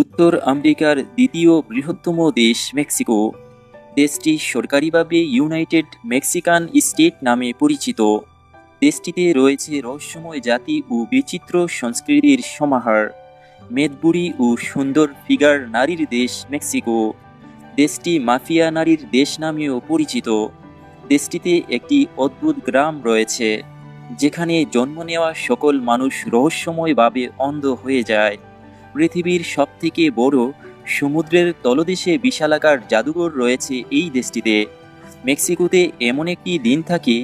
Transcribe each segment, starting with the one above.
উত্তর আমেরিকার দ্বিতীয় বৃহত্তম দেশ মেক্সিকো। দেশটি সরকারিভাবে ইউনাইটেড মেক্সিকান স্টেট নামে পরিচিত। দেশটিতে রয়েছে রহস্যময় জাতি ও বিচিত্র সংস্কৃতির সমাহার। মেদবুড়ি ও সুন্দর ফিগার নারীর দেশ মেক্সিকো। দেশটি মাফিয়া নারীর দেশ নামেও পরিচিত। দেশটিতে একটি অদ্ভুত গ্রাম রয়েছে, যেখানে জন্ম নেওয়া সকল মানুষ রহস্যময়ভাবে অন্ধ হয়ে যায়। পৃথিবীর সবথেকে বড় সমুদ্রের তলদেশে বিশালাকার জাদুঘর রয়েছে এই দেশটিতে। মেক্সিকোতে এমন একটি দিন থাকে,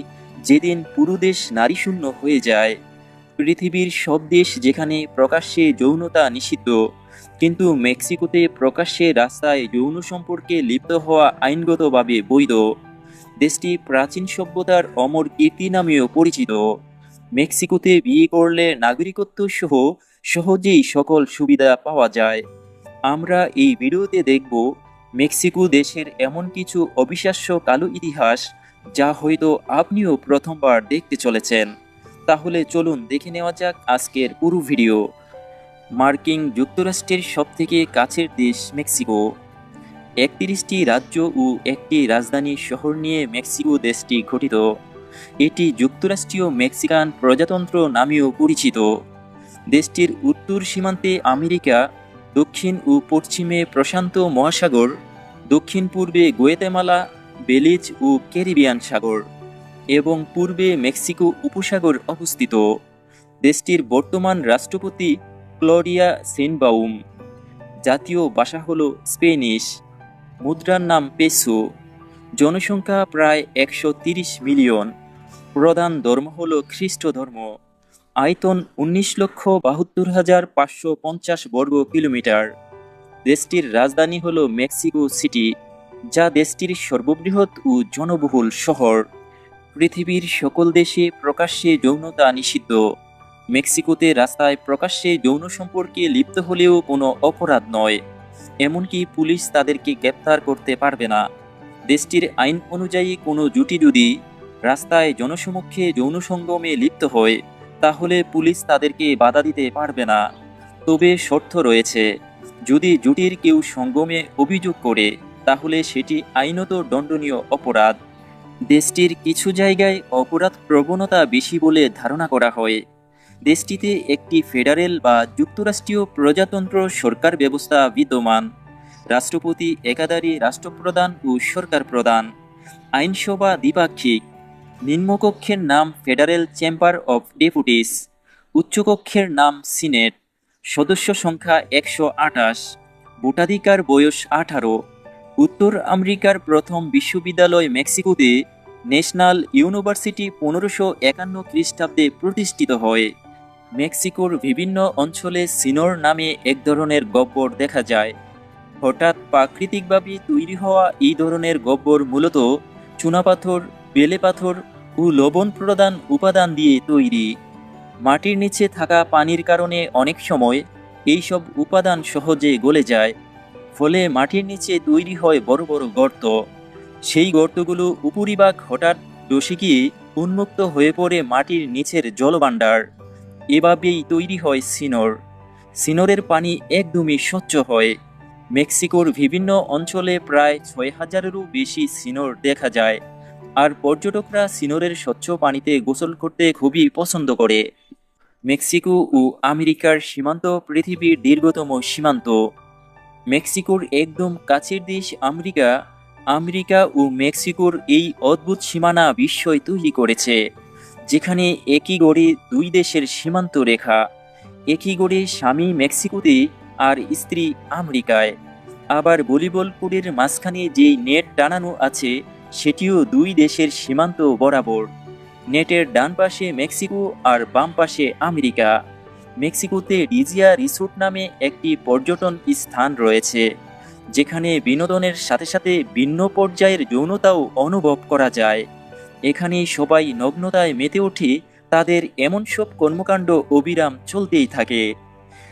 যেদিন পুরো দেশ নারীশূন্য হয়ে যায়। পৃথিবীর সব দেশ যেখানে প্রকাশ্যে যৌনতা নিষিদ্ধ, কিন্তু মেক্সিকোতে প্রকাশ্যে রাস্তায় যৌন সম্পর্কে লিপ্ত হওয়া আইনগতভাবে বৈধ। দেশটি প্রাচীন সভ্যতার অমর কীর্তি নামেও পরিচিত। মেক্সিকোতে বিয়ে করলে নাগরিকত্ব সহ সহজেই সকল সুবিধা পাওয়া যায়। আমরা এই ভিডিওতে দেখব মেক্সিকো দেশের এমন কিছু অবিশ্বাস্য কালো ইতিহাস যা হয়তো আপনিও প্রথমবার দেখতে চলেছেন। তাহলে চলুন দেখে নেওয়া যাক আজকের পুরো ভিডিও। মার্কিন যুক্তরাষ্ট্রের সবথেকে কাছের দেশ মেক্সিকো। একত্রিশটি রাজ্য ও একটি রাজধানী শহর নিয়ে মেক্সিকো দেশটি গঠিত। এটি যুক্তরাষ্ট্রীয় মেক্সিকান প্রজাতন্ত্র নামেও পরিচিত। দেশটির উত্তর সীমান্তে আমেরিকা, দক্ষিণ ও পশ্চিমে প্রশান্ত মহাসাগর, দক্ষিণ পূর্বে গোয়েতেমালা, বেলিজ ও ক্যারিবিয়ান সাগর এবং পূর্বে মেক্সিকো উপসাগর অবস্থিত। দেশটির বর্তমান রাষ্ট্রপতি ক্লরিয়া সেনবাউম। জাতীয় ভাষা হল স্পেনিশ। মুদ্রার নাম পেসো। জনসংখ্যা প্রায় একশো মিলিয়ন। প্রধান ধর্ম হল খ্রিস্ট ধর্ম। আয়তন উনিশ লক্ষ বাহাত্তর হাজার পাঁচশো পঞ্চাশ বর্গ কিলোমিটার। দেশটির রাজধানী হল মেক্সিকো সিটি, যা দেশটির সর্ববৃহৎ ও জনবহুল শহর। পৃথিবীর সকল দেশে প্রকাশ্যে যৌনতা নিষিদ্ধ। মেক্সিকোতে রাস্তায় প্রকাশ্যে যৌন সম্পর্কে লিপ্ত হলেও কোনো অপরাধ নয়। এমনকি পুলিশ তাদেরকে গ্রেপ্তার করতে পারবে না। দেশটির আইন অনুযায়ী কোনো জুটি যদি রাস্তায় জনসমক্ষে যৌন সঙ্গমে লিপ্ত হয় তাহলে পুলিশ তাদেরকে বাধা দিতে পারবে না। তবে শর্ত রয়েছে, যদি জুটির কেউ সঙ্গমে অভিযোগ করে, তাহলে সেটি আইনত দণ্ডনীয় অপরাধ। দেশটির কিছু জায়গায় অপরাধ প্রবণতা বেশি বলে ধারণা করা হয়। দেশটিতে একটি ফেডারেল বা যুক্তরাষ্ট্রীয় প্রজাতন্ত্র সরকার ব্যবস্থা বিদ্যমান। রাষ্ট্রপতি একাধারে রাষ্ট্রপ্রধান ও সরকার প্রধান আইনসভা দ্বিপাক্ষিক নিম্নকক্ষের নাম ফেডারেল চেম্বার অফ ডেপুটিস, উচ্চকক্ষের নাম সিনেট, সদস্য সংখ্যা একশো আঠাশ, ভোটাধিকার বয়স আঠারো, উত্তর আমেরিকার প্রথম বিশ্ববিদ্যালয় মেক্সিকোতে ন্যাশনাল ইউনিভার্সিটি পনেরোশো একান্ন খ্রিস্টাব্দে প্রতিষ্ঠিত হয়। মেক্সিকোর বিভিন্ন অঞ্চলে সিনোর নামে এক ধরনের গব্বর দেখা যায়। হঠাৎ প্রাকৃতিকভাবে তৈরি হওয়া এই ধরনের গব্বর মূলত চুনাপাথর বেলে পাথর ও লবণ প্রদান উপাদান দিয়ে তৈরি। মাটির নিচে থাকা পানির কারণে অনেক সময় এইসব উপাদান সহজে গলে যায়, ফলে মাটির নিচে তৈরি হয় বড় বড় গর্ত। সেই গর্তগুলো উপরিভাগ হঠাৎ গিয়ে উন্মুক্ত হয়ে পড়ে মাটির নিচের জলভাণ্ডার। এভাবেই তৈরি হয় সিনর। সিনরের পানি একদমই স্বচ্ছ হয়। মেক্সিকোর বিভিন্ন অঞ্চলে প্রায় ছয় হাজারেরও বেশি সিনর দেখা যায়। আর পর্যটকরা সিনোরের স্বচ্ছ পানিতে গোসল করতে খুবই পছন্দ করে। মেক্সিকো ও আমেরিকার সীমান্ত পৃথিবীর দীর্ঘতম সীমান্ত। মেক্সিকোর একদম কাছের দেশ আমেরিকা আমেরিকা ও মেক্সিকোর এই অদ্ভুত সীমানা বিস্ময় তৈরি করেছে, যেখানে একই গড়ে দুই দেশের সীমান্ত রেখা, একই গড়ে স্বামী মেক্সিকোতে আর স্ত্রী আমেরিকায়। আবার ভলিবল কোর্টের মাঝখানে যেই নেট টানানো আছে সেটিও দুই দেশের সীমান্ত বরাবর। নেটের ডান পাশে মেক্সিকো আর বাম পাশে আমেরিকা। মেক্সিকোতে ডিজিয়া রিসোর্ট নামে একটি পর্যটন স্থান রয়েছে, যেখানে বিনোদনের সাথে সাথে ভিন্ন পর্যায়ের যৌনতাও অনুভব করা যায়। এখানে সবাই নগ্নতায় মেতে ওঠে, তাদের এমন সব কর্মকাণ্ড অবিরাম চলতেই থাকে।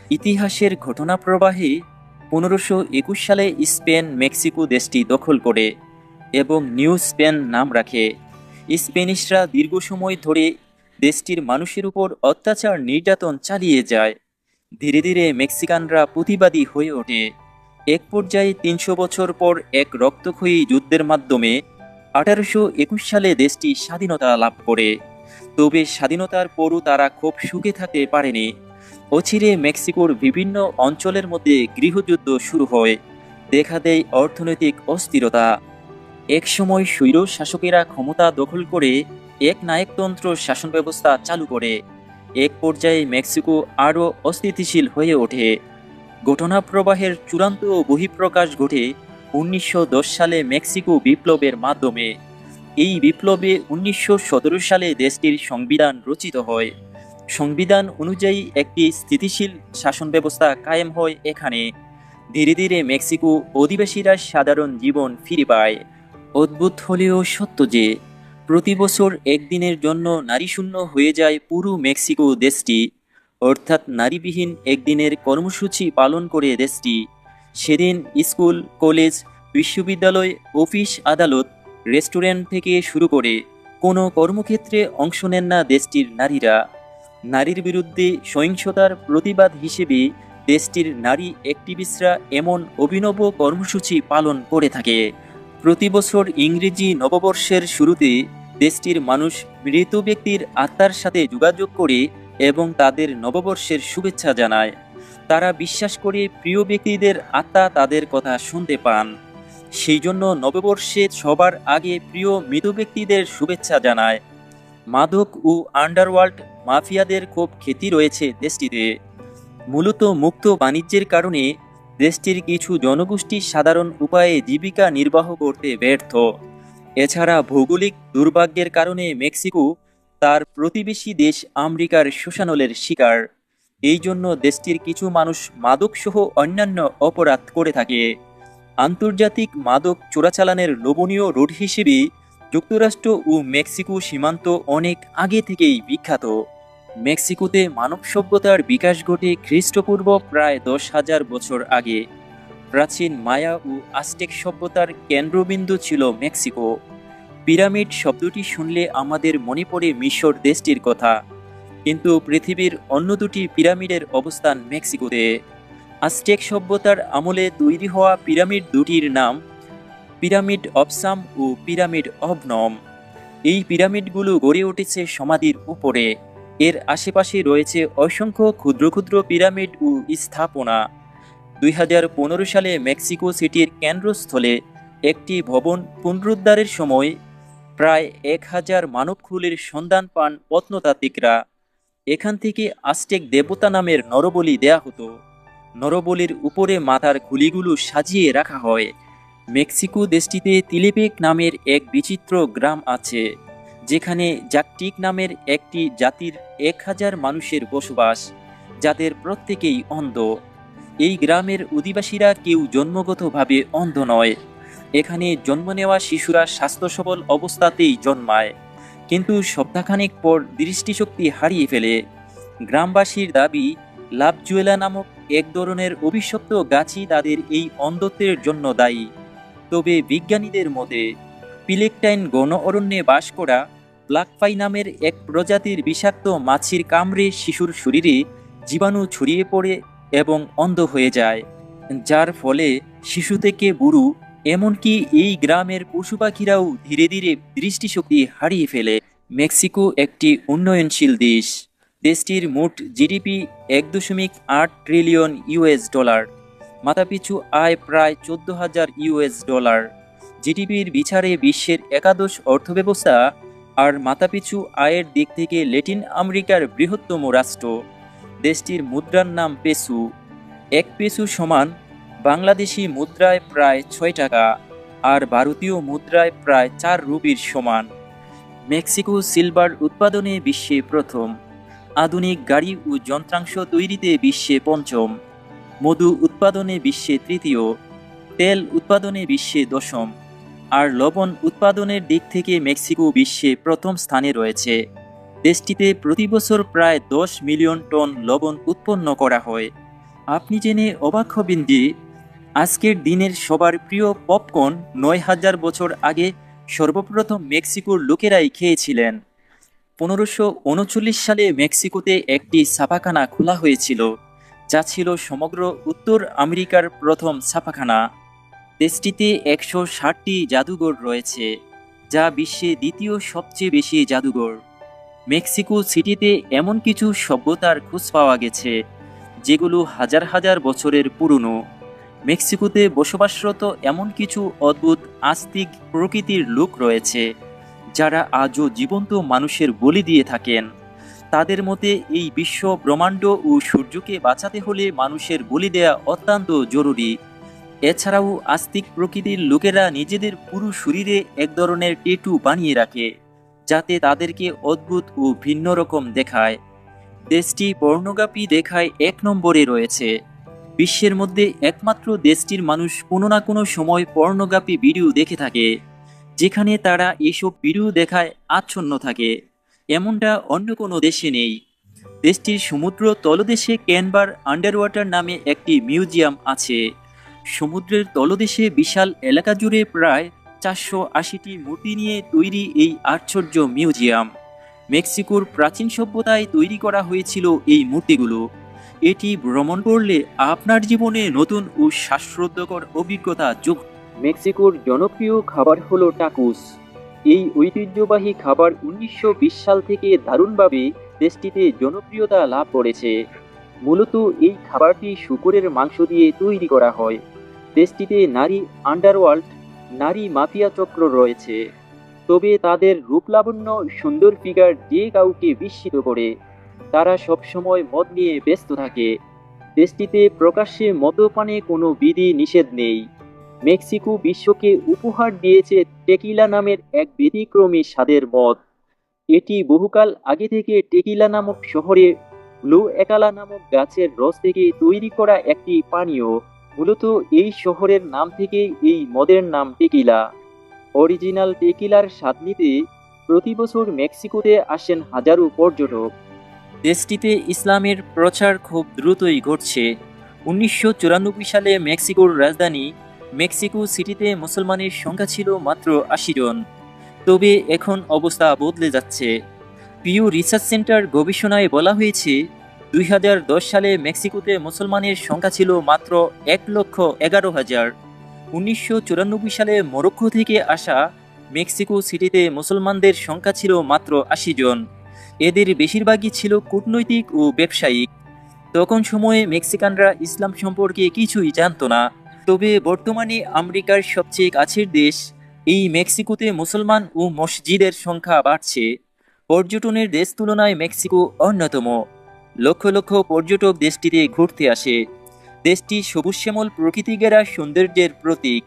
ইতিহাসের ঘটনা প্রবাহে পনেরোশো একুশ সালে স্পেন মেক্সিকো দেশটি দখল করে। এবং নিউ স্পেন নাম রাখে। স্পেনিশরা দীর্ঘ সময় ধরে দেশটির মানুষের উপর অত্যাচার নির্যাতন চালিয়ে যায়। ধীরে ধীরে মেক্সিকানরা প্রতিবাদী হয়ে ওঠে। এক পর্যায়ে তিনশো বছর পর এক রক্তক্ষয়ী যুদ্ধের মাধ্যমে আঠারোশো একুশ সালে দেশটি স্বাধীনতা লাভ করে। তবে স্বাধীনতার পরও তারা খুব সুখে থাকতে পারেনি। অচিরে মেক্সিকোর বিভিন্ন অঞ্চলের মধ্যে গৃহযুদ্ধ শুরু হয়। দেখা দেয় অর্থনৈতিক অস্থিরতা। একসময় স্বৈর শাসকেরা ক্ষমতা দখল করে এক নায়কতন্ত্র শাসন ব্যবস্থা চালু করে। এক পর্যায়ে মেক্সিকো আরও অস্থিতিশীল হয়ে ওঠে। ঘটনা প্রবাহের চূড়ান্ত বহিঃপ্রকাশ ঘটে উনিশশো দশ সালে মেক্সিকো বিপ্লবের মাধ্যমে। এই বিপ্লবে উনিশশো সালে দেশটির সংবিধান রচিত হয়। সংবিধান অনুযায়ী একটি স্থিতিশীল শাসন ব্যবস্থা কায়েম হয় এখানে। ধীরে ধীরে মেক্সিকো অধিবাসীরা সাধারণ জীবন ফিরে পায়। অদ্ভুত হলেও সত্য যে, প্রতি বছর একদিনের জন্য নারীশূন্য হয়ে যায় পুরো মেক্সিকো দেশটি, অর্থাৎ নারীবিহীন একদিনের কর্মসূচি পালন করে দেশটি। সেদিন স্কুল, কলেজ, বিশ্ববিদ্যালয়, অফিস আদালত, রেস্টুরেন্ট থেকে শুরু করে কোনো কর্মক্ষেত্রে অংশ নেন না দেশটির নারীরা। নারীর বিরুদ্ধে সহিংসতার প্রতিবাদ হিসেবে দেশটির নারী অ্যাক্টিভিস্টরা এমন অভিনব কর্মসূচি পালন করে থাকে। প্রতি বছর ইংরেজি নববর্ষের শুরুতে দেশটির মানুষ মৃত ব্যক্তির আত্মার সাথে যোগাযোগ করে এবং তাদের নববর্ষের শুভেচ্ছা জানায়। তারা বিশ্বাস করে প্রিয় ব্যক্তিদের আত্মা তাদের কথা শুনতে পান। সেই জন্য নববর্ষে সবার আগে প্রিয় মৃত ব্যক্তিদের শুভেচ্ছা জানায়। মাদক ও আন্ডারওয়ার্ল্ড মাফিয়াদের খুব খ্যাতি রয়েছে দেশটিতে। মূলত মুক্ত বাণিজ্যের কারণে দেশটির কিছু জনগোষ্ঠী সাধারণ উপায়ে জীবিকা নির্বাহ করতে ব্যর্থ। এছাড়া ভৌগোলিক দুর্ভাগ্যের কারণে মেক্সিকো তার প্রতিবেশী দেশ আমেরিকার শোষানলের শিকার। এই জন্য দেশটির কিছু মানুষ মাদকসহ অন্যান্য অপরাধ করে থাকে। আন্তর্জাতিক মাদক চোরাচালানের লোভনীয় রোড হিসেবে যুক্তরাষ্ট্র ও মেক্সিকো সীমান্ত অনেক আগে থেকেই বিখ্যাত। মেক্সিকোতে মানব সভ্যতার বিকাশ ঘটে খ্রিস্টপূর্ব প্রায় দশ হাজার বছর আগে। প্রাচীন মায়া ও আস্টেক সভ্যতার কেন্দ্রবিন্দু ছিল মেক্সিকো। পিরামিড শব্দটি শুনলে আমাদের মনে পড়ে মিশর দেশটির কথা। কিন্তু পৃথিবীর অন্য দুটি পিরামিডের অবস্থান মেক্সিকোতে। আস্টেক সভ্যতার আমলে তৈরি হওয়া পিরামিড দুটির নাম পিরামিড অব সাম ও পিরামিড অবনম এই পিরামিডগুলো গড়ে উঠেছে সমাধির উপরে। এর আশেপাশে রয়েছে অসংখ্য ক্ষুদ্র ক্ষুদ্র পিরামিড ও স্থাপনা। দুই হাজার পনেরো সালে মেক্সিকো সিটির কেন্দ্রস্থলে একটি ভবন পুনরুদ্ধারের সময় প্রায় এক হাজার মানবখুলের সন্ধান পান প্রত্নতাত্ত্বিকরা। এখান থেকে আস্টেক দেবতা নামের নরবলি দেয়া হতো। নরবলির উপরে মাথার খুলিগুলো সাজিয়ে রাখা হয়। মেক্সিকো দেশটিতে তিলিপেক নামের এক বিচিত্র গ্রাম আছে। যেখানে জাকটিক নামের একটি জাতির এক হাজার মানুষের বসবাস, যাদের প্রত্যেকেই অন্ধ। এই গ্রামের অধিবাসীরা কেউ জন্মগতভাবে অন্ধ নয়। এখানে জন্ম নেওয়া শিশুরা স্বাস্থ্য সবল অবস্থাতেই জন্মায়। কিন্তু সপ্তাহখানেক পর দৃষ্টিশক্তি হারিয়ে ফেলে। গ্রামবাসীর দাবি, লাভজুয়েলা নামক এক ধরনের অভিশপ্ত গাছই তাদের এই অন্ধত্বের জন্য দায়ী। তবে বিজ্ঞানীদের মতে, পিলেকটাইন গণ অরণ্যে বাস করা ব্ল্যাকফাই নামের এক প্রজাতির বিষাক্ত মাছির কামড়ে শিশুর শরীরে জীবাণু ছড়িয়ে পড়ে এবং অন্ধ হয়ে যায়, যার ফলে শিশু থেকে বুড়ু, এমনকি এই গ্রামের পশু পাখিরাও ধীরে ধীরে দৃষ্টিশক্তি হারিয়ে ফেলে। মেক্সিকো একটি উন্নয়নশীল দেশ। দেশটির মোট জিডিপি এক দশমিক আট ট্রিলিয়ন ইউএস ডলার, মাথাপিছু আয় প্রায় চোদ্দ হাজার ইউএস ডলার। জিডিপির বিচারে বিশ্বের একাদশ অর্থব্যবস্থা আর মাথাপিছু আয়ের দিক থেকে ল্যাটিন আমেরিকার বৃহত্তম রাষ্ট্র। দেশটির মুদ্রার নাম পেসু। এক পেসু সমান বাংলাদেশি মুদ্রায় প্রায় ছয় টাকা আর ভারতীয় মুদ্রায় প্রায় চার রুপির সমান। মেক্সিকো সিলভার উৎপাদনে বিশ্বে প্রথম। আধুনিক গাড়ি ও যন্ত্রাংশ তৈরিতে বিশ্বে পঞ্চম। মধু উৎপাদনে বিশ্বে তৃতীয়। তেল উৎপাদনে বিশ্বে দশম। আর লবণ উৎপাদনের দিক থেকে মেক্সিকো বিশ্বে প্রথম স্থানে রয়েছে। দেশটিতে প্রতি বছর প্রায় দশ মিলিয়ন টন লবণ উৎপন্ন করা হয়। আপনি জেনে অবাক হবেন যে, আজকের দিনের সবার প্রিয় পপকর্ন নয় হাজার বছর আগে সর্বপ্রথম মেক্সিকোর লোকেরাই খেয়েছিলেন। পনেরোশো উনচল্লিশ সালে মেক্সিকোতে একটি ছাপাখানা খোলা হয়েছিল, যা ছিল সমগ্র উত্তর আমেরিকার প্রথম ছাপাখানা। দেশটিতে একশো ষাটটি জাদুঘর রয়েছে, যা বিশ্বে দ্বিতীয় সবচেয়ে বেশি জাদুঘর। মেক্সিকো সিটিতে এমন কিছু সভ্যতার খোঁজ পাওয়া গেছে, যেগুলো হাজার হাজার বছরের পুরনো। মেক্সিকোতে বসবাসরত এমন কিছু অদ্ভুত আস্তিক প্রকৃতির লোক রয়েছে, যারা আজও জীবন্ত মানুষের বলি দিয়ে থাকেন। তাদের মতে, এই বিশ্ব ব্রহ্মাণ্ড ও সূর্যকে বাঁচাতে হলে মানুষের বলি দেয়া অত্যন্ত জরুরি। এছাড়াও আস্তিক প্রকৃতির লোকেরা নিজেদের পুরো শরীরে এক ধরনের টেটু বানিয়ে রাখে, যাতে তাদেরকে অদ্ভুত ও ভিন্ন রকম দেখায়। দেশটি পর্নোগ্রাফি দেখায় এক নম্বরে রয়েছে। বিশ্বের মধ্যে একমাত্র দেশটির মানুষ কোনো না কোনো সময় পর্নোগ্রাফি ভিডিও দেখে থাকে, যেখানে তারা এসব ভিডিও দেখায় আচ্ছন্ন থাকে। এমনটা অন্য কোনো দেশে নেই। দেশটির সমুদ্র তলদেশে ক্যানবার আন্ডারওয়াটার নামে একটি মিউজিয়াম আছে। সমুদ্রের তলদেশে বিশাল এলাকা জুড়ে প্রায় চারশো আশিটি মূর্তি নিয়ে তৈরি এই আশ্চর্য মিউজিয়াম। মেক্সিকোর প্রাচীন সভ্যতায় তৈরি করা হয়েছিল এই মূর্তিগুলো। এটি ভ্রমণ করলে আপনার জীবনে নতুন ও শ্বাসরুদ্ধকর অভিজ্ঞতা যোগ মেক্সিকোর জনপ্রিয় খাবার হলো টাকুস। এই ঐতিহ্যবাহী খাবার উনিশশো বিশ সাল থেকে দারুণভাবে দেশটিতে জনপ্রিয়তা লাভ করেছে। মূলত এই খাবারটি শুকরের মাংস দিয়ে তৈরি করা হয়। দেশটিতে নারী আন্ডারওয়ার্ল্ড নারী মাফিয়া চক্র রয়েছে। তবে তাদের রূপলাবণ্য সুন্দর ফিগার যে কাউকে বিস্মিত করে, তারা সবসময় মদ নিয়ে ব্যস্ত থাকে। দেশটিতে প্রকাশ্যে মদ্যপানে কোনো বিধি নিষেধ নেই। মেক্সিকো বিশ্বকে উপহার দিয়েছে টেকিলা নামের এক ব্যতিক্রমী স্বাদের মদ। এটি বহুকাল আগে থেকে টেকিলা নামক শহরে ব্লু একালা নামক গাছের রস থেকে তৈরি করা একটি পানীয়। মূলত এই শহরের নাম থেকে এই মদের নাম টেকিলা। অরিজিনাল টেকিলার স্বাদ নিতে প্রতি বছর মেক্সিকোতে আসেন হাজারো পর্যটক। দেশটিতে ইসলামের প্রচার খুব দ্রুতই ঘটছে। উনিশশো চুরানব্বই সালে মেক্সিকোর রাজধানী মেক্সিকো সিটিতে মুসলমানের সংখ্যা ছিল মাত্র আশি জন। তবে এখন অবস্থা বদলে যাচ্ছে। পিউ রিসার্চ সেন্টার গবেষণায় বলা হয়েছে দুই হাজার দশ সালে মেক্সিকোতে মুসলমানের সংখ্যা ছিল মাত্র এক লক্ষ এগারো হাজার। উনিশশো সালে মরক্কো থেকে আসা মেক্সিকো সিটিতে মুসলমানদের সংখ্যা ছিল মাত্র আশি জন। এদের বেশিরভাগই ছিল কূটনৈতিক ও ব্যবসায়িক। তখন সময়ে মেক্সিকানরা ইসলাম সম্পর্কে কিছুই জানতো না। তবে বর্তমানে আমেরিকার সবচেয়ে কাছের দেশ, এই মেক্সিকোতে মুসলমান ও মসজিদের সংখ্যা বাড়ছে। পর্যটনের দেশ তুলনায় মেক্সিকো অন্যতম। লক্ষ লক্ষ পর্যটক দেশটিতে ঘুরতে আসে। দেশটি সবুজ শ্যামল প্রকৃতি ঘেরা সৌন্দর্যের প্রতীক।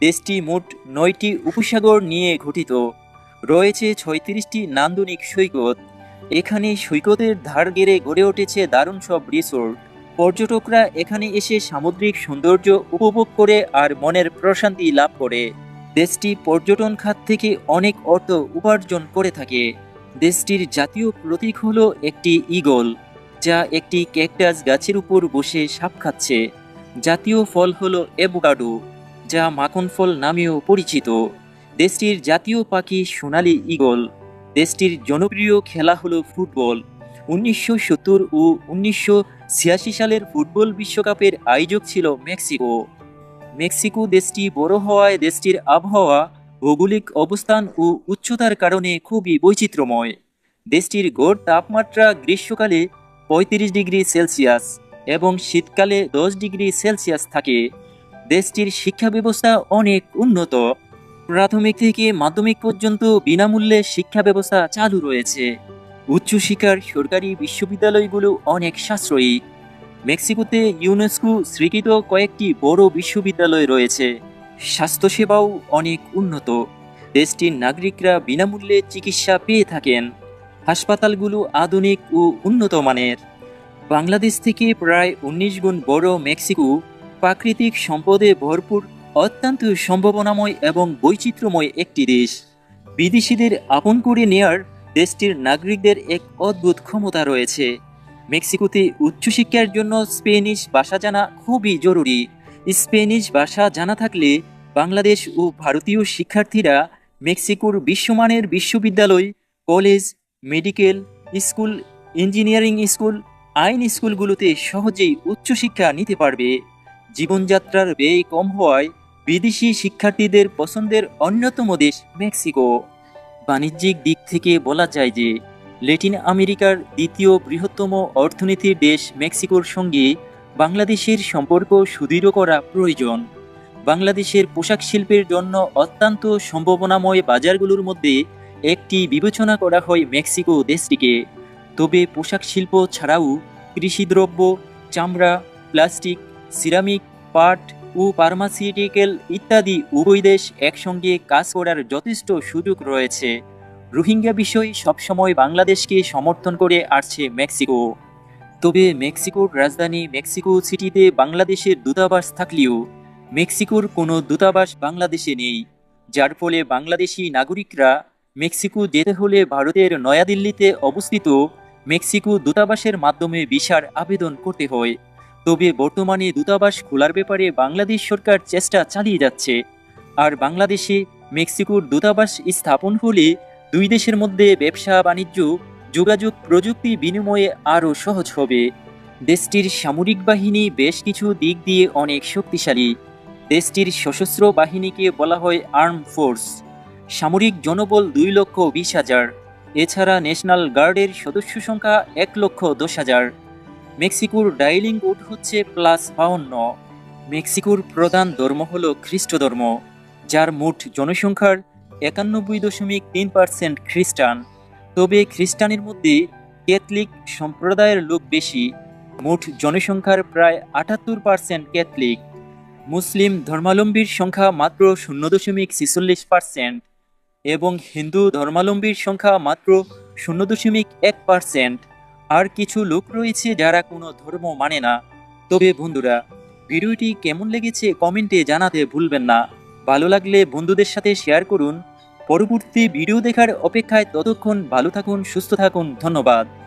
দেশটি মোট নয়টি উপসাগর নিয়ে গঠিত। রয়েছে ছয়ত্রিশটি নান্দনিক সৈকত। এখানে সৈকতের ধার গেড়ে গড়ে উঠেছে দারুণ সব রিসোর্ট পর্যটকরা এখানে এসে সামুদ্রিক সৌন্দর্য উপভোগ করে আর মনের প্রশান্তি লাভ করে। দেশটি পর্যটন খাত থেকে অনেক অর্থ উপার্জন করে থাকে। দেশটির জাতীয় প্রতীক হলো একটি ঈগল। যা একটি ক্যাকটাস গাছের উপর বসে সাপ খাচ্ছে। জাতীয় ফল হলো অ্যাভোকাডো, যা মাখন ফল নামেও পরিচিত। দেশটির জাতীয় পাখি সোনালি ঈগল। দেশটির জনপ্রিয় খেলা হলো ফুটবল। উনিশশো সত্তর ও উনিশশো ছিয়াশি সালের ফুটবল বিশ্বকাপের আয়োজক ছিল মেক্সিকো। মেক্সিকো দেশটি বড় হওয়ায় দেশটির আবহাওয়া, ভৌগোলিক অবস্থান ও উচ্চতার কারণে খুবই বৈচিত্র্যময়। দেশটির গড় তাপমাত্রা গ্রীষ্মকালে পঁয়ত্রিশ ডিগ্রি সেলসিয়াস এবং শীতকালে দশ ডিগ্রি সেলসিয়াস থাকে। দেশটির শিক্ষা ব্যবস্থা অনেক উন্নত। প্রাথমিক থেকে মাধ্যমিক পর্যন্ত বিনামূল্যে শিক্ষা ব্যবস্থা চালু রয়েছে। উচ্চশিক্ষার সরকারি বিশ্ববিদ্যালয়গুলো অনেক সাশ্রয়ী। মেক্সিকোতে ইউনেস্কো স্বীকৃত কয়েকটি বড় বিশ্ববিদ্যালয় রয়েছে। স্বাস্থ্যসেবাও অনেক উন্নত। দেশটির নাগরিকরা বিনামূল্যে চিকিৎসা পেয়ে থাকেন। হাসপাতালগুলো আধুনিক ও উন্নত মানের। বাংলাদেশ থেকে প্রায় উনিশ গুণ বড় মেক্সিকো প্রাকৃতিক সম্পদে ভরপুর, অত্যন্ত সম্ভাবনাময় এবং বৈচিত্র্যময় একটি দেশ। বিদেশিদের আপন করে নেয়ার দেশটির নাগরিকদের এক অদ্ভুত ক্ষমতা রয়েছে। মেক্সিকোতে উচ্চশিক্ষার জন্য স্পেনিশ ভাষা জানা খুবই জরুরি। স্পেনিশ ভাষা জানা থাকলে বাংলাদেশ ও ভারতীয় শিক্ষার্থীরা মেক্সিকোর বিশ্বমানের বিশ্ববিদ্যালয়, college medical, school, engineering school, আইন স্কুলগুলোতে সহজেই উচ্চশিক্ষা নিতে পারবে। জীবনযাত্রার ব্যয় কম হওয়ায় বিদেশি শিক্ষার্থীদের পছন্দের অন্যতম দেশ মেক্সিকো। বাণিজ্যিক দিক থেকে বলা যায় যে, ল্যাটিন আমেরিকার দ্বিতীয় বৃহত্তম অর্থনীতির দেশ মেক্সিকোর সঙ্গে বাংলাদেশের সম্পর্ক সুদৃঢ় করা প্রয়োজন। বাংলাদেশের পোশাক শিল্পের জন্য অত্যন্ত সম্ভাবনাময় বাজারগুলোর মধ্যে একটি বিবেচনা করা হয় মেক্সিকো দেশটিকে। তবে পোশাক শিল্প ছাড়াও কৃষিদ্রব্য, চামড়া, প্লাস্টিক, সিরামিক, পাট ও ফার্মাসিউটিক্যাল ইত্যাদি উভয় দেশ একসঙ্গে কাজ করার যথেষ্ট সুযোগ রয়েছে। রোহিঙ্গা বিষয় সবসময় বাংলাদেশকে সমর্থন করে আসছে মেক্সিকো। তবে মেক্সিকোর রাজধানী মেক্সিকো সিটিতে বাংলাদেশের দূতাবাস থাকলেও মেক্সিকোর কোনো দূতাবাস বাংলাদেশে নেই, যার ফলে বাংলাদেশি নাগরিকরা মেক্সিকো যেতে হলে ভারতের নয়াদিল্লিতে অবস্থিত মেক্সিকো দূতাবাসের মাধ্যমে ভিসার আবেদন করতে হয়। তবে বর্তমানে দূতাবাস খোলার ব্যাপারে বাংলাদেশ সরকার চেষ্টা চালিয়ে যাচ্ছে। আর বাংলাদেশে মেক্সিকোর দূতাবাস স্থাপন হলে দুই দেশের মধ্যে ব্যবসা, বাণিজ্য, যোগাযোগ, প্রযুক্তি বিনিময়ে আরও সহজ হবে। দেশটির সামরিক বাহিনী বেশ কিছু দিক দিয়ে অনেক শক্তিশালী। দেশটির সশস্ত্র বাহিনীকে বলা হয় আর্ম ফোর্স। সামরিক জনবল দুই লক্ষ বিশ হাজার। এছাড়া ন্যাশনাল গার্ডের সদস্য সংখ্যা এক লক্ষ দশ হাজার। মেক্সিকোর ডাইলিং কোড হচ্ছে প্লাস বাউন্ন। মেক্সিকোর প্রধান ধর্ম হল খ্রিস্ট ধর্ম, যার মোট জনসংখ্যার একানব্বই দশমিক তিন পার্সেন্ট খ্রিস্টান। তবে খ্রিস্টানের মধ্যে ক্যাথলিক সম্প্রদায়ের লোক বেশি। মোট জনসংখ্যার প্রায় আটাত্তর পার্সেন্ট ক্যাথলিক। মুসলিম ধর্মাবলম্বীর সংখ্যা মাত্র শূন্য দশমিক ছিচল্লিশ পার্সেন্ট। এবং হিন্দু ধর্মাবলম্বীর সংখ্যা মাত্র শূন্য দশমিক এক পার্সেন্ট আর কিছু লোক রয়েছে যারা কোনো ধর্ম মানে না। তবে বন্ধুরা, ভিডিওটি কেমন লেগেছে কমেন্টে জানাতে ভুলবেন না। ভালো লাগলে বন্ধুদের সাথে শেয়ার করুন। পরবর্তী ভিডিও দেখার অপেক্ষায় ততক্ষণ ভালো থাকুন, সুস্থ থাকুন। ধন্যবাদ।